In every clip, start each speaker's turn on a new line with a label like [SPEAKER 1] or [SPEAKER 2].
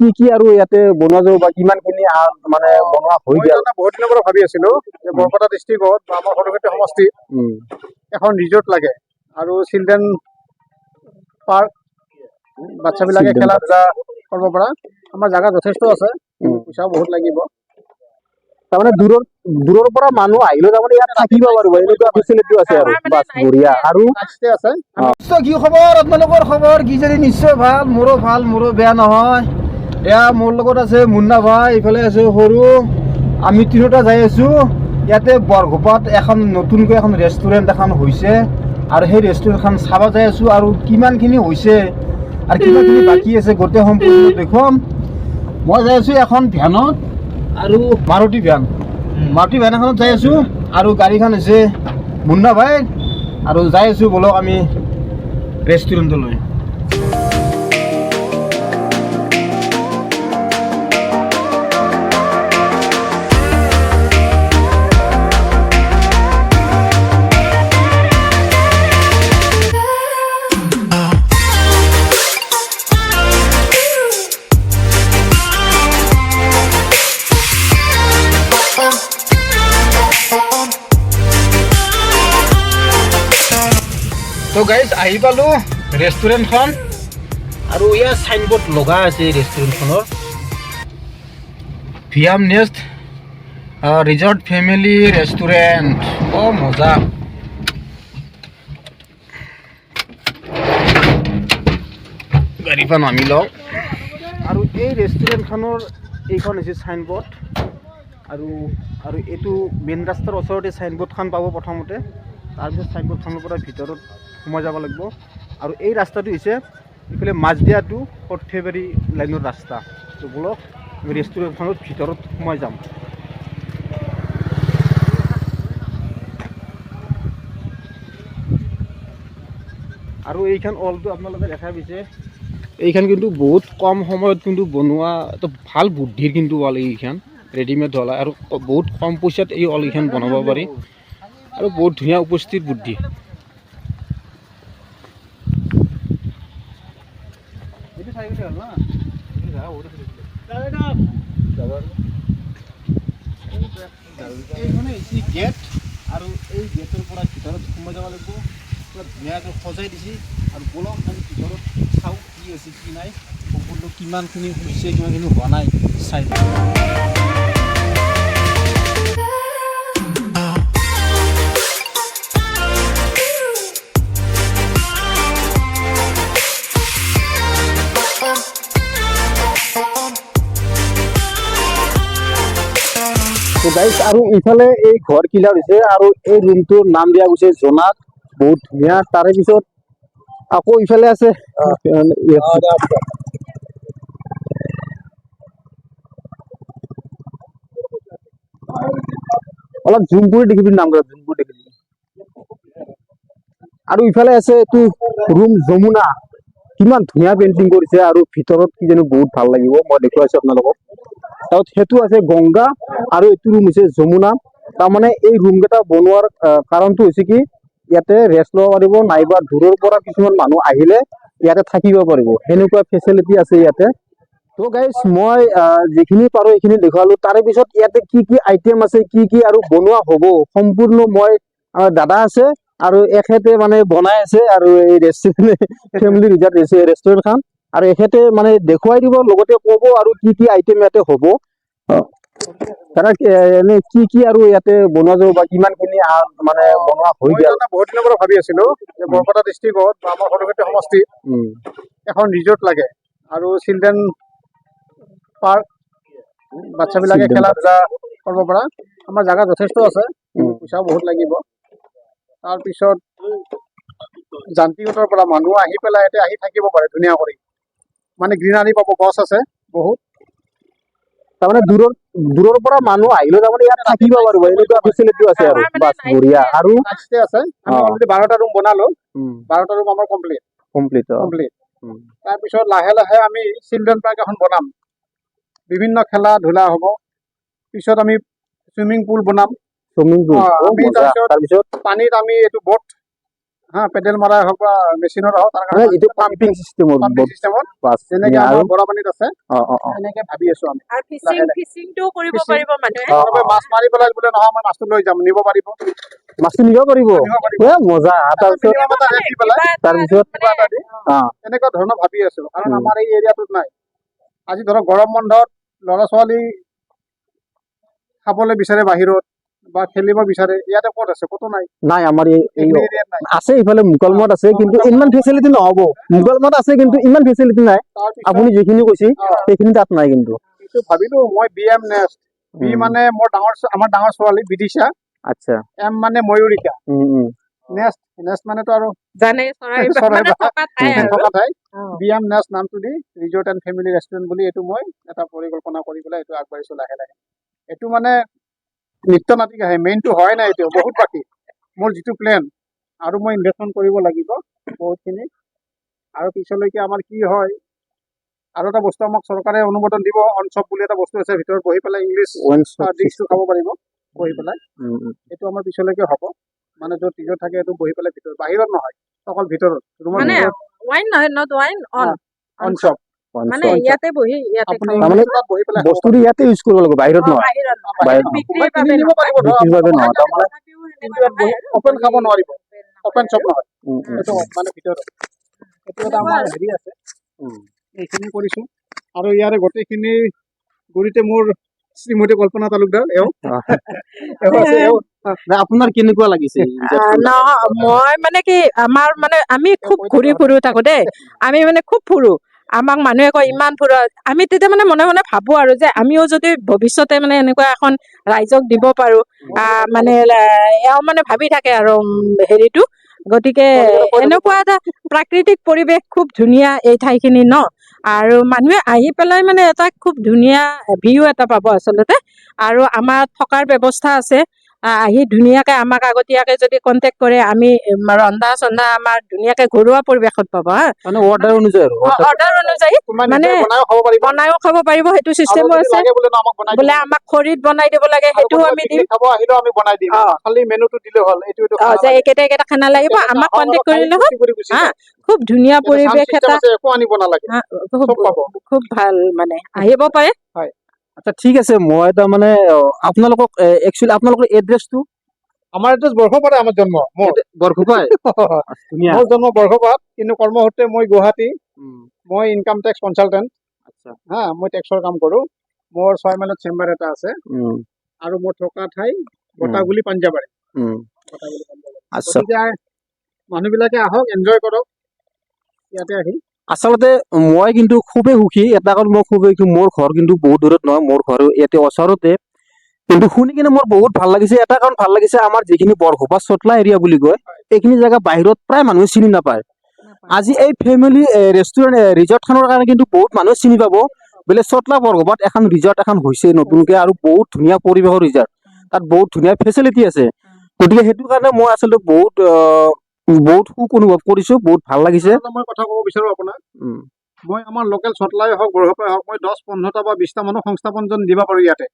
[SPEAKER 1] কি কি আৰু ইয়াতে বনোৱা যাব বা কিমান খিনি মানে বনোৱা হৈ গ'ল?
[SPEAKER 2] বহুত দিনৰ পৰা ভাবি আছিলো যে বৰপেটা ডিষ্ট্ৰিক্টত বা আমাৰ সদৰঘাটি সমষ্টিত এখন ৰিজৰ্ট লাগে আৰু চিলড্ৰেন পাৰ্ক
[SPEAKER 1] Children
[SPEAKER 2] খেলা ধূলা কৰিব পৰা। আমাৰ জাগা যথেষ্ট আছে। পইচাও বহুত লাগিব।
[SPEAKER 1] তাৰমানে দূৰৰ দূৰৰ পৰা মানুহ আহিলেও তাৰমানে ইয়াত থাকিব পাৰিব। এনেকুৱা ফেচিলিটি আছে আৰু বাছ বঢ়িয়া। আৰু
[SPEAKER 2] আছে।
[SPEAKER 3] নিশ্চয় কি খবৰ? আপোনালোকৰ খবৰ কি যদি নিশ্চয় ভালো মোৰো ভালো মোৰো বেয়া নহয়। এয়া মোৰ লগত আছে মুন্না ভাই ইফালে আছে সৰু। আমি তিনিওটা যাই আছোঁ। ইয়াতে বৰঘোপাত এখন নতুনকৈ এখন ৰেষ্টুৰেণ্ট এখন হৈছে। আৰু সেই ৰেষ্টুৰেণ্টখন চাব যাই আছোঁ আৰু কিমানখিনি হৈছে আৰু কিমানখিনি বাকী আছে গোটেই সম্পূৰ্ণ দেখুৱাম। মই যাই আছোঁ এখন ভেনত আৰু মাৰুতি ভেন মাৰুতি ভেন এখনত যাই আছোঁ আৰু গাড়ীখন হৈছে মুন্না ভাই। আৰু যাই আছোঁ বলক আমি ৰেষ্টুৰেণ্টলৈ আহি পালোঁ ৰেষ্টুৰেণ্টখন আৰু ইয়াৰ চাইনবোৰ্ড লগা আছে ৰেষ্টুৰেণ্টখনৰ ভিয়াম নেষ্ট ৰিজৰ্ট ফেমিলি ৰেষ্টুৰেণ্ট অ' মজা। গাড়ীখন নামি লওঁ। আৰু এই ৰেষ্টুৰেণ্টখনৰ এইখন হৈছে চাইনবোৰ্ড আৰু আৰু এইটো মেইন ৰাস্তাৰ ওচৰতে চাইনবোৰ্ডখন পাব প্ৰথমতে। তাৰপিছত চাইনবোৰ্ডখনৰ পৰা ভিতৰত সোমাই যাব লাগিব। আৰু এই ৰাস্তাটো হৈছে ইফালে মাজদিয়া টু সৰ্থেবাৰী লাইনৰ ৰাস্তা। তো বলক আমি ৰেষ্টুৰেণ্টখনৰ ভিতৰত সোমাই যাম। আৰু এইখন অলটো আপোনালোকে দেখা পাইছে। এইখন কিন্তু বহুত কম সময়ত কিন্তু বনোৱা, এটা ভালো বুদ্ধিৰ কিন্তু ৱাল এইখন। ৰেডিমেড হ'ল আৰু বহুত কম পইচাত এই ৱালকেইখন বনাব পাৰি। আৰু বহুত ধুনীয়া উপস্থিত বুদ্ধি। এইখনে হৈছে গেট আৰু এই গেটৰ পৰা ভিতৰত সোমাই যাব লাগিব। পুৰা ধুনীয়াকৈ সজাই দিছে। আৰু বলক আমি ভিতৰত চাওঁ কি আছে কি নাই? সম্পূৰ্ণ কিমানখিনি হৈছে কিমানখিনি হোৱা নাই চাই
[SPEAKER 1] তো গাইজ আৰু ইফালে এই ঘৰ কিলা হৈছে আৰু এই ৰুমটোৰ নাম দিয়া গৈছে জোনাক বহুত ধুনীয়া। তাৰে পিছত আকৌ ইফালে আছে অলপ জুম কৰি দেখিবি নাম কৰা জুম কৰি দেখিবি। আৰু ইফালে আছে এইটো ৰুম যমুনা। কিমান ধুনীয়া পেইন্টিং কৰিছে আৰু ভিতৰত কি জানো বহুত ভালো লাগিব মই দেখুৱাইছো আপোনালোকক। তাৰপিছত সেইটো আছে গংগা আৰু এইটো ৰুম হৈছে যমুনা। তাৰমানে এই ৰুম কেইটা বনোৱাৰ কাৰণটো হৈছে কি, ইয়াতে ৰেষ্ট ল'ব পাৰিব, নাইবা দূৰৰ পৰা কিছুমান মানুহ আহিলে ইয়াতে থাকিব পাৰিব। সেনেকুৱা ফেচিলিটি আছে ইয়াতে। তো গাইজ মই যিখিনি পাৰো এইখিনি দেখুৱালো। তাৰে পিছত ইয়াতে কি কি আইটেম আছে, কি কি আৰু বনোৱা হ'ব, সম্পূৰ্ণ মই দাদা আছে আৰু এখেতে মানে বনাই আছে আৰু এই ৰেষ্টুৰেণ্ট ফেমিলি ৰিজৰ্ট ৰেষ্টুৰেণ্টখন আৰু এখেতে মানে দেখুৱাই দিব, লগতে ক'ব আৰু কি কি আইটেম ইয়াতে হ'ব। এনে কি কি আৰু ইয়াতে বনোৱা যাব বা কিমান খিনি মানে বনোৱা হৈ গ'ল?
[SPEAKER 2] বহুত দিনৰ পৰা ভাবি আছিলো যে বৰপেটা ডিষ্ট্ৰিক্টত বা আমাৰ সদৰঘাটি সমষ্টিত এখন ৰিজৰ্ট লাগে আৰু চিলড্ৰেন পাৰ্ক
[SPEAKER 1] Children
[SPEAKER 2] খেলা ধূলা কৰিব পৰা। আমাৰ জাগা যথেষ্ট আছে পইচাও বহুত লাগিব। তাৰপিছত যান্ত্ৰিকতাৰ পৰা মানুহ আহি পেলাই ইয়াতে আহি থাকিব পাৰে ধুনীয়া কৰি। মানে গ্ৰীনাৰী পাব গছ আছে বহুত।
[SPEAKER 1] তাৰমানে দূৰৰ দূৰৰ পৰা মানুহ আহিলেও তাৰমানে ইয়াত থাকিব পাৰিব এনেকুৱা ফেচিলিটি আছে আৰু বাছ বঢ়িয়া। আৰু
[SPEAKER 2] আছে। বাৰটা ৰুম বনালো। বাৰটা ৰুম আমাৰ কমপ্লিট
[SPEAKER 1] কমপ্লিট
[SPEAKER 2] কমপ্লিট। তাৰপিছত লাহে লাহে আমি চিলড্ৰেন পাৰ্ক এখন বনাম। বিভিন্ন খেলা ধূলা হ'ব। পিছত আমি চুইমিং পুল বনাম।
[SPEAKER 1] চুইমিং পুল
[SPEAKER 2] তাৰপিছত পানীত আমি এইটো বট হা পেডেল মাৰাই হওক বা মেচিনৰ হওক তাৰ
[SPEAKER 1] মানে যিটো পাম্পিং চিষ্টেমত
[SPEAKER 2] পাম্পিং চিষ্টেমত
[SPEAKER 1] বাছ
[SPEAKER 2] যেনেকে
[SPEAKER 1] আৰু
[SPEAKER 2] বৰাপানীত আছে
[SPEAKER 1] অ অ অ।
[SPEAKER 2] এনেকে ভাবি আছো আমি।
[SPEAKER 4] আৰু ফিচিং
[SPEAKER 2] লাহে।
[SPEAKER 4] কৰিব পাৰিব মানুহে।
[SPEAKER 2] মাছ মাৰি পেলাই বোলে নহয় মই মাছটো লৈ যাম নিব পাৰিব।
[SPEAKER 1] মাছটো নিব পাৰিব। এ মজা। তাৰপিছত তাৰপিছত
[SPEAKER 2] এনেকুৱা ধৰণৰ ভাবি আছো কাৰণ আমাৰ এই এৰিয়াটোত নাই। আজি ধৰক গৰম বন্ধত ল'ৰা ছোৱালী খাবলৈ বিচাৰে বাহিৰত বা খেলিব বিচাৰে ইয়াতে ক'ত আছে? ক'তো নাই।
[SPEAKER 1] নাই আমাৰ এই আছে ইফালে মুকলমত আছে কিন্তু ইমান ফেচিলিটি নহ'ব। মুকলমত আছে কিন্তু ইমান ফেচিলিটি নাই। আপুনি যিখিনি কৈছে সেইখিনি তাত নাই কিন্তু।
[SPEAKER 2] ভাবিলো মই বি এম নেক্সট। বি মানে মোৰ ডাঙৰ আমাৰ ডাঙৰ ছোৱালী বিদিশা।
[SPEAKER 1] আচ্ছা।
[SPEAKER 2] এম মানে ময়ূৰিকা। নেক্সট নেক্সট মানেতো আৰু
[SPEAKER 4] জানে।
[SPEAKER 2] বি এম নেক্সট নামটো the resort and family restaurant বুলি এইটো মই এটা পৰিকল্পনা কৰি পেলাই এইটো আগবাঢ়িছো লাহে লাহে। এইটো মানে নৃত্য নাটিকা আহে মেইনটো হয় নাই এইটো বহুত বাকী। মোৰ যিটো প্লেন আৰু মই ইনভেষ্টমেণ্ট কৰিব লাগিব বহুতখিনি। আৰু পিছলৈকে আমাৰ কি হয় আৰু এটা বস্তু আমাক চৰকাৰে অনুমোদন দিব অনচপ বুলি এটা বস্তু আছে ভিতৰত বহি পেলাই ইংলিছ ডিছটো খাব পাৰিব বহি পেলাই।
[SPEAKER 1] উম, উম।
[SPEAKER 2] এইটো আমাৰ পিছলৈকে হ'ব। মানে য'ত ৰিজৰ্ট থাকে এইটো বহি পেলাই ভিতৰত বাহিৰত নহয় অকল ভিতৰত ৰুমৰ
[SPEAKER 4] আৰু
[SPEAKER 2] ইয়াৰে গোটেইখিনি গুৰিতে মোৰ শ্ৰীমতী কল্পনা তালুকদাৰ এওঁ।
[SPEAKER 1] আপোনাৰ কেনেকুৱা লাগিছে?
[SPEAKER 4] মই মানে কি আমাৰ মানে আমি খুব ঘূৰি ফুৰো থাকো দেই। আমি মানে খুব ফুৰো। আমাক মানুহে কয় ইমান ফুৰো। আমি তেতিয়া মানে মনে মনে ভাবো আৰু যে আমিও যদি ভৱিষ্যতে মানে এনেকুৱা এখন ৰাইজক দিব পাৰো মানে এওঁ মানে ভাবি থাকে আৰু হেৰিটো। গতিকে এনেকুৱা এটা প্ৰাকৃতিক পৰিৱেশ খুব ধুনীয়া এই ঠাইখিনি ন? আৰু মানুহে আহি পেলাই মানে এটা খুব ধুনীয়া ভিউ এটা পাব আচলতে। আৰু আমাৰ থকাৰ ব্যৱস্থা আছে। আহি ধুনীয়াকৈ আমাক আগতীয়াকৈ যদি কণ্টেক্ট কৰে আমি ৰন্ধা চন্ধা আমাৰ ধুনীয়াকৈ ঘৰুৱা পৰিৱেশত পাব হা।
[SPEAKER 1] মানে অৰ্ডাৰ অনুযায়ী
[SPEAKER 4] অৰ্ডাৰ অনুযায়ী মানে
[SPEAKER 2] বনায়ো খাব পাৰিব।
[SPEAKER 4] সেইটো চিষ্টেমো আছে।
[SPEAKER 2] বোলে আমাক
[SPEAKER 4] খৰিত বনাই দিব লাগে সেইটোও আমি দিম। যে এইকেইটা এইকেইটা খানা লাগিব আমাক কণ্টেক্ট কৰিলে হ'ল। হা খুব ধুনীয়া পৰিৱেশ এটা খুব ভাল মানে আহিব পাৰে। হয়।
[SPEAKER 1] আচ্ছা ঠিক আছে মই তাৰমানে আপোনালোকক একচুৱেলি আপোনালোকৰ এড্ৰেছটো
[SPEAKER 2] আমাৰ এড্ৰেছ বৰষপাতে আমাৰ জন্ম মোৰ।
[SPEAKER 1] বৰখুপাই
[SPEAKER 2] মোৰ জন্ম বৰষপাত কিন্তু কৰ্মসূত্ৰে মই গুৱাহাটী। মই ইনকাম টেক্স কনচালটেণ্ট
[SPEAKER 1] আচ্ছা।
[SPEAKER 2] হা মই টেক্সৰ কাম কৰোঁ। মোৰ ছয় মাইলত চেম্বাৰ এটা আছে। আৰু মোৰ থকা ঠাই বটাগুলি পাঞ্জাবাৰী।
[SPEAKER 1] আচ্ছা।
[SPEAKER 2] মানুহবিলাকে আহক এনজয় কৰক। ইয়াতে আহি।
[SPEAKER 1] আচলতে মই কিন্তু খুবেই সুখী। এটা কাৰণ মই খুবেই মোৰ ঘৰ কিন্তু বহুত দূৰত নহয় মোৰ ঘৰ ইয়াতে ওচৰতে। কিন্তু শুনি কিনে মোৰ বহুত ভালো লাগিছে। এটা কাৰণ ভালো লাগিছে আমাৰ যিখিনি বৰঘোপা চটলা এৰিয়া বুলি কয় এইখিনি জেগা বাহিৰত প্ৰায় মানুহে চিনি নাপায়। আজি এই ফেমিলি ৰেষ্টুৰেণ্ট ৰিজৰ্টখনৰ কাৰণে কিন্তু বহুত মানুহে চিনি পাব। বোলে চটলা বৰঘোপাত এখন ৰিজৰ্ট এখন হৈছে নতুনকে আৰু বহুত ধুনীয়া পৰিৱেশৰ ৰিজৰ্ট তাত বহুত ধুনীয়া ফেচিলিটি আছে। গতিকে সেইটো কাৰণে মই আচলতে বহুত বহুত সুখ অনুভৱ কৰিছো বহুত ভাল লাগিছে।
[SPEAKER 2] মই কথা ক'ব বিচাৰোঁ আপোনাক। মই আমাৰ লোকেল চটলাই হওক বৰষপাই হওক মই দহ পোন্ধৰটা বা বিছটা মানুহ সংস্থাপনজন দিব পাৰোঁ ইয়াতে।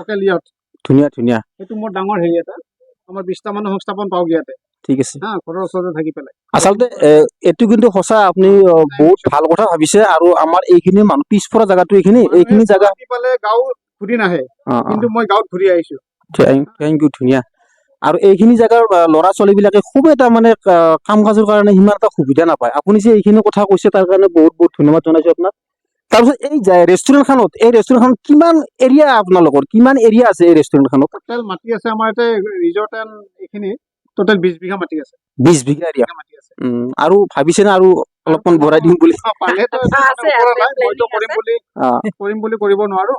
[SPEAKER 2] লোকেল ইয়াত।
[SPEAKER 1] ধুনীয়া ধুনীয়া।
[SPEAKER 2] সেইটো মোৰ ডাঙৰ হেৰি এটা। আমাৰ বিছটা মানুহ সংস্থাপন পাওঁ ইয়াতে।
[SPEAKER 1] ঠিক আছে।
[SPEAKER 2] হা ঘৰৰ ওচৰতে থাকি পেলাই।
[SPEAKER 1] আচলতে এইটো কিন্তু সঁচা আপুনি বহুত ভাল কথা ভাবিছে আৰু আমাৰ এইখিনি মানুহ পিছপৰা জেগাটো এইখিনি এইখিনি জেগা
[SPEAKER 2] পালে গাঁও ঘূৰি নাহে। কিন্তু মই গাঁৱত ঘূৰি আহিছোঁ।
[SPEAKER 1] থেংক ইউ ধুনীয়া। আৰু এইখিনি জেগাৰ ল'ৰা ছোৱালী বিলাকে খুব এটা মানে কাম কাজৰ কাৰণে সিমান এটা সুবিধা নাপায়। আপুনি যে এইখিনি কথা কৈছে তাৰ কাৰণে বহুত বহুত ধন্যবাদ জনাইছো আপোনাক। তাৰপিছত এই ৰেষ্টুৰেণ্ট খনত এই ৰেষ্টুৰেণ্ট খনত কিমান এৰিয়া আপোনালোকৰ? কিমান এৰিয়া আছে এই ৰেষ্টুৰেণ্ট খনত
[SPEAKER 2] টোটেল মাটি আছে আমাৰ ইয়াতে ৰিজৰ্ট এণ্ড এইখিনি টোটেল বিছ বিঘা মাটি আছে।
[SPEAKER 1] বিশ বিঘা এৰিয়া
[SPEAKER 2] মাটি আছে।
[SPEAKER 1] আৰু ভাবিছেনে আৰু অলপমান বঢ়াই দিম বুলি?
[SPEAKER 4] planning
[SPEAKER 2] কৰিম বুলি
[SPEAKER 1] অ,
[SPEAKER 2] কৰিম বুলি কৰিব নোৱাৰো।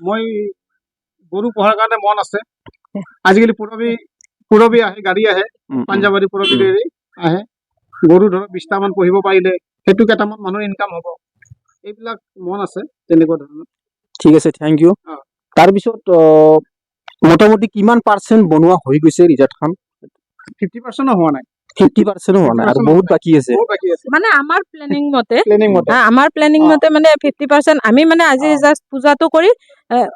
[SPEAKER 2] মই গৰু পোহাৰ কাৰণে মন আছে। আজিকালি পুৰবী পুৰবী আহে গাড়ী আহে পাঞ্জাবাৰী পুৰবী। ডেইৰী আহে। গৰু ধৰক বিছটামান পুহিব পাৰিলে সেইটো কেইটামান মানুহৰ ইনকাম হ'ব। এইবিলাক মন আছে তেনেকুৱা ধৰণৰ।
[SPEAKER 1] ঠিক আছে থেংক ইউ। তাৰপিছত মোটামুটি কিমান পাৰ্চেণ্ট বনোৱা হৈ গৈছে ৰিজৰ্টখন
[SPEAKER 2] ফিফটি পাৰ্চেণ্টো হোৱা নাই।
[SPEAKER 1] ফিফটি বহুত বাকী আছে।
[SPEAKER 4] মানে মতে।
[SPEAKER 2] মতে।
[SPEAKER 4] মানে ফিফটি আমি মানে আজি। জাষ্ট পূজাটো কৰি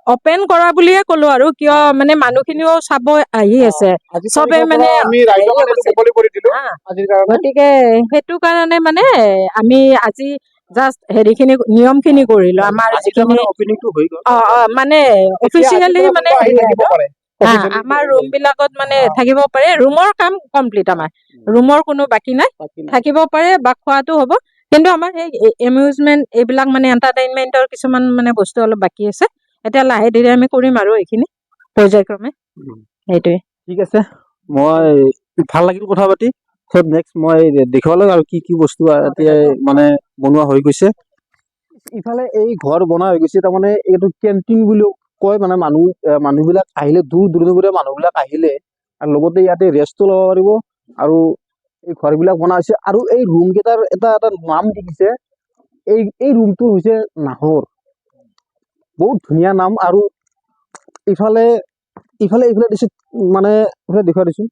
[SPEAKER 4] অপেন কৰা বুলিয়ে ক'লো আৰু কিয় মানে মানুহখিনিও চাব আহি আছে। চবে মানে গতিকে সেইটো কাৰণে মানে আমি আজি জাষ্ট হেৰিখিনি নিয়ম খিনি কৰিলো আমাৰ যিখিনি অ অ মানে অফিচিয়েলি মানে আমাৰ ৰুম বিলাকত মানে থাকিব পাৰে। ৰুমৰ কাম কমপ্লিট আমাৰ। ৰুমৰ কোনো বাকী নাই। থাকিব পাৰে বা খোৱাটো হ'ব। কিন্তু আমাৰ সেই এমিউজমেণ্ট এইবিলাক মানে এণ্টাৰটেইনমেণ্টৰ কিছুমান মানে বস্তু অলপ বাকী আছে। এতিয়া লাহে ধীৰে আমি কৰিম আৰু এইখিনি পৰ্যায়ক্ৰমে। সেইটোৱে।
[SPEAKER 1] ঠিক আছে। মই ভালো লাগিল কথা পাতি। নেক্সট মই দেখাব লাগে আৰু কি কি বস্তু এতিয়া মানে বনোৱা হৈ গৈছে। ইফালে এই ঘৰ বনোৱা হৈ গৈছে তাৰমানে এইটো কেণ্টিন বুলিও কয় মানে মানুহ মানুহবিলাক আহিলে, দূৰ দূৰণিৰ মানুহবিলাক আহিলে, আৰু লগতে ইয়াতে ৰেষ্টটো ল'ব পাৰিব, আৰু এই ঘৰবিলাক বনোৱা হৈছে আৰু এই ৰুম কেইটাৰ এটা এটা নাম দেখিছে এই এই ৰুমটো হৈছে নাহৰ। বহুত ধুনীয়া নাম, আৰু ইফালে ইফালে ইফালে দিছে মানে ইফালে দেখুৱাই দিছো।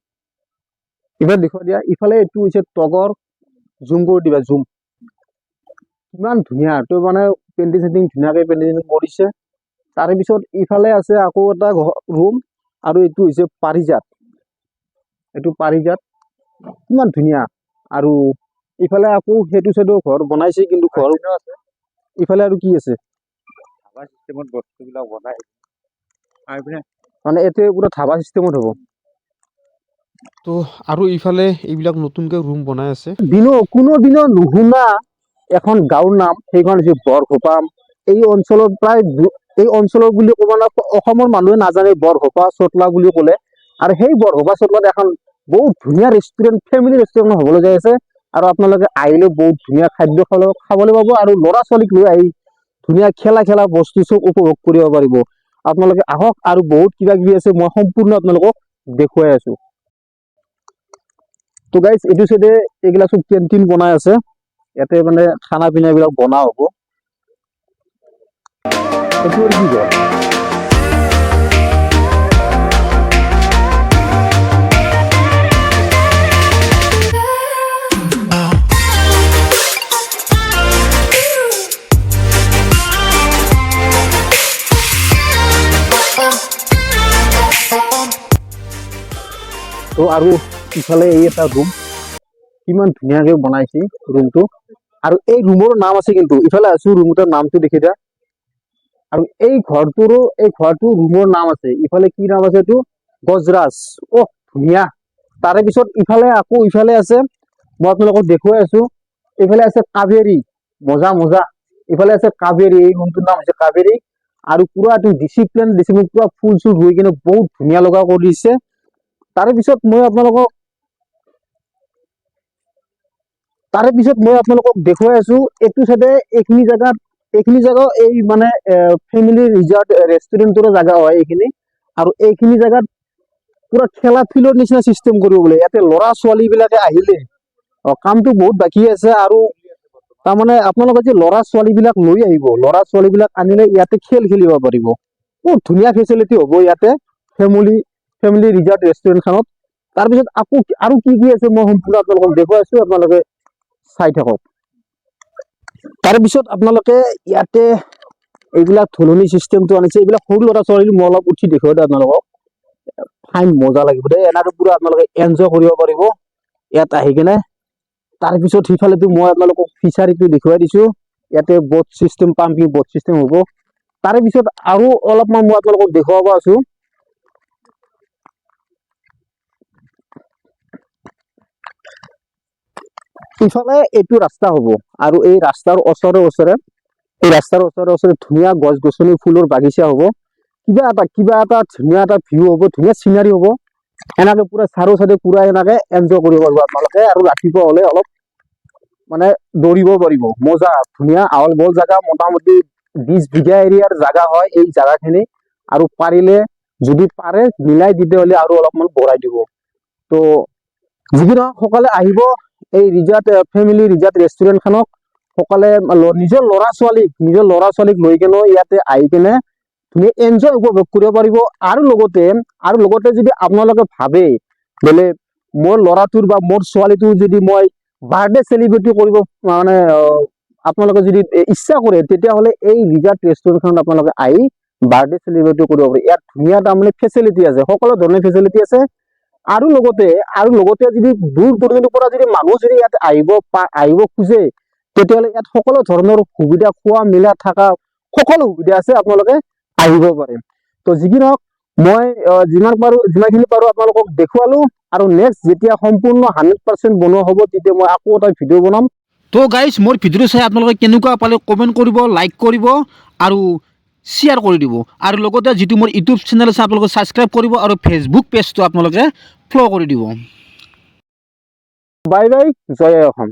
[SPEAKER 1] ইফালে দেখুৱাই দিয়া, ইফালে এইটো হৈছে তগৰ জুম কৰি দিবা, জুম। কিমান ধুনীয়া তো মানে পেইণ্টিং চেইণ্টিং ধুনীয়াকে পেইণ্টিং কৰিছে। তাৰে পিছত ইফালে আছে আকৌ এটা ৰুম আৰু এইটো হৈছে পাৰিজাত। এইটো পাৰিজাত কিমান ধুনীয়া। আৰু ইফালে আকৌ সেইটো চাইডো ঘৰ বনাইছে কিন্তু ঘৰ ইফালে আৰু কি আছে? মানে এইটো পুৰা ধাবা চিষ্টেমত হ'ব।
[SPEAKER 5] তো আৰু ইফালে এইবিলাক নতুনকৈ ৰুম বনাই আছে।
[SPEAKER 1] দিনো কোনো দিনো নুশুনা এখন গাঁৱৰ নাম সেইখন হৈছে বৰঘোপাম। এই অঞ্চলৰ প্ৰায় এই অঞ্চলৰ বুলি ক'ব না অসমৰ মানুহে নাজানে বৰঘোপা চটলা বুলি ক'লে। আৰু সেই বৰঘোপা চটলাত এখন বহুত ধুনীয়া ৰেষ্টুৰেণ্ট ফেমিলি ৰেষ্টুৰেণ্ট হ'বলৈ যাই আছে। আৰু আপোনালোকে আহিলে বহুত ধুনীয়া খাদ্য খাব খাবলৈ পাব আৰু ল'ৰা ছোৱালীক লৈ আহি ধুনীয়া খেলা খেলা বস্তু চব উপভোগ কৰিব পাৰিব। আপোনালোকে আহক আৰু বহুত কিবা কিবি আছে, মই সম্পূৰ্ণ আপোনালোকক দেখুৱাই আছো। তো গাইজ এইটো চাইডে এইবিলাক চব কেণ্টিন বনাই আছে। ইয়াতে মানে খানা পিনা এইবিলাক বনোৱা হ'ব। কয় তো আৰু ইফালে এই এটা ৰুম কিমান ধুনীয়াকে বনাইছে ৰুমটো আৰু এই ৰুমৰ নাম আছে কিন্তু ইফালে আছো ৰুমটোৰ নামটো দেখি দিয়া। আৰু এই ঘৰটোৰো, এই ঘৰটো ৰুমৰ নাম আছে। ইফালে কি নাম আছে এইটো? গজৰাজ। অহ, ধুনীয়া। তাৰে পিছত ইফালে আকৌ ইফালে আছে, মই আপোনালোকক দেখুৱাই আছো। এইফালে আছে কাবেৰী। মজা মজা। ইফালে আছে কাবেৰী, এই ৰুমটোৰ নাম হৈছে কাবেৰী। আৰু পুৰা এইটো ডিচিপ্লিন ডিচিপ্লিন পুৰা ফুল চুল ৰুই কিনে বহুত ধুনীয়া লগা কৰি দিছে। তাৰে পিছত মই আপোনালোকক তাৰে পিছত মই আপোনালোকক দেখুৱাই আছো। এইটো চাইডে এইখিনি জেগাত এইখিনি জেগা, এই মানে ফেমিলি ৰিজৰ্ট ৰেষ্টুৰেণ্টৰো জেগা হয় এইখিনি। আৰু এইখিনি জেগাত পুৰা খেলা ফিল্ডৰ নিচিনা চিষ্টেম কৰিব বোলে। ইয়াতে ল'ৰা ছোৱালী বিলাকে আহিলে কামটো বহুত বাকী আছে আৰু তাৰমানে আপোনালোকে যে ল'ৰা ছোৱালী বিলাক লৈ আহিব, ল'ৰা ছোৱালী বিলাক আনিলে ইয়াতে খেল খেলিব পাৰিব। বহুত ধুনীয়া ফেচিলিটি হ'ব ইয়াতে ফেমিলি ফেমিলি ৰিজৰ্ট ৰেষ্টুৰেণ্টখনত তাৰপিছত আকৌ আৰু কি কি আছে মই সম্পূৰ্ণ আপোনালোকক দেখুৱাই আছো, আপোনালোকে চাই থাকক। তাৰে পিছত আপোনালোকে ইয়াতে এইবিলাক ধলনি চিষ্টেমটো আনিছে, এইবিলাক সৰু ল'ৰা ছোৱালী মই উঠি দেখুৱাই দিওঁ ফাইন মজা লাগিব দেই। এনেকৈ পুৰা আপোনালোকে এনজয় কৰিব পাৰিব। ইয়াত আহি কিনে। তাৰপিছত সিফালেতো মই আপোনালোকক ফিচাৰীটো দেখুৱাই দিছো। ইয়াতে বট চিষ্টেম পাম্পিং বট চিষ্টেম হ'ব। তাৰে পিছত আৰু অলপমান মই আপোনালোকক দেখুৱাব আছো। ইফালে এইটো ৰাস্তা হ'ব আৰু এই ৰাস্তাৰ ওচৰে ওচৰে, এই ৰাস্তাৰ ওচৰে ওচৰে ধুনীয়া গছ গছনি ফুলৰ বাগিচা হ'ব। কিবা এটা কিবা এটা ধুনীয়া এটা ভিউ হ'ব, ধুনীয়া চিনাৰী হ'ব। এনেকে পুৰা চাৰো চাইডে পুৰা এনেকে এনজয় কৰিব পাৰিব আপোনালোকে আৰু ৰাতিপুৱা হ'লে অলপ মানে দৌৰিব পাৰিব। মজা, ধুনীয়া আহল বহল জাগা, মোটামুটি বিশ বিঘা এৰিয়াৰ জাগা হয় এই জাগাখিনি। আৰু পাৰিলে যদি পাৰে মিলাই তেতিয়াহ'লে আৰু অলপমান বঢ়াই দিব। তো যিকি নহওক সকলে আহিব এই ৰিজাৰ্ট ফেমিলি ৰিজাৰ্ট ৰেষ্টুৰেণ্টখনক সকলে নিজৰ ল'ৰা ছোৱালীক, নিজৰ ল'ৰা ছোৱালীক লৈ কেনে ইয়াতে আহি কেনে তুমি এনজয় উপভোগ কৰিব পাৰিব আৰু লগতে আৰু লগতে যদি আপোনালোকে ভাবে, বোলে মোৰ ল'ৰাটোৰ বা মোৰ ছোৱালীটোৰ যদি মই বাৰ্থডে চেলিব্ৰেট কৰিব মানে আপোনালোকে যদি ইচ্ছা কৰে, তেতিয়াহ'লে এই ৰিজাৰ্ট ৰেষ্টুৰেণ্টখনত আপোনালোকে আহি বাৰ্থডে চেলিব্ৰেট কৰিব পাৰে। ইয়াত ধুনীয়া তাৰমানে ফেচিলিটি আছে, সকলো ধৰণৰ ফেচিলিটি আছে। আৰু লগতে আৰু লগতে যদি দূৰ দূৰণিৰ পৰা যদি মানুহ যদি ইয়াত আহিব আহিব খোজে, তেতিয়াহ'লে ইয়াত সকলো ধৰণৰ সুবিধা, খোৱা মেলা থকা সকলো সুবিধা আছে, আপোনালোকে আহিব পাৰে। তো যি কি নহওক, মই যিমান পাৰো, যিমানখিনি পাৰো আপোনালোকক দেখুৱালো আৰু নেক্সট যেতিয়া সম্পূৰ্ণ হাণ্ড্ৰেড পাৰ্চেণ্ট বনোৱা হ'ব, তেতিয়া মই আকৌ এটা ভিডিঅ' বনাম।
[SPEAKER 5] তো গাইজ মোৰ ভিডিঅ'টো চাই আপোনালোকে কেনেকুৱা পালে কমেণ্ট কৰিব লাইক কৰিব আৰু শ্বেয়াৰ কৰি দিব। আৰু লগতে যিটো মোৰ ইউটিউব চেনেল আছে, আপোনালোকে ছাবস্ক্ৰাইব কৰিব আৰু ফেচবুক পেজটো আপোনালোকে ফ'ল' কৰি দিব।
[SPEAKER 1] বাই বাই জয় অসম।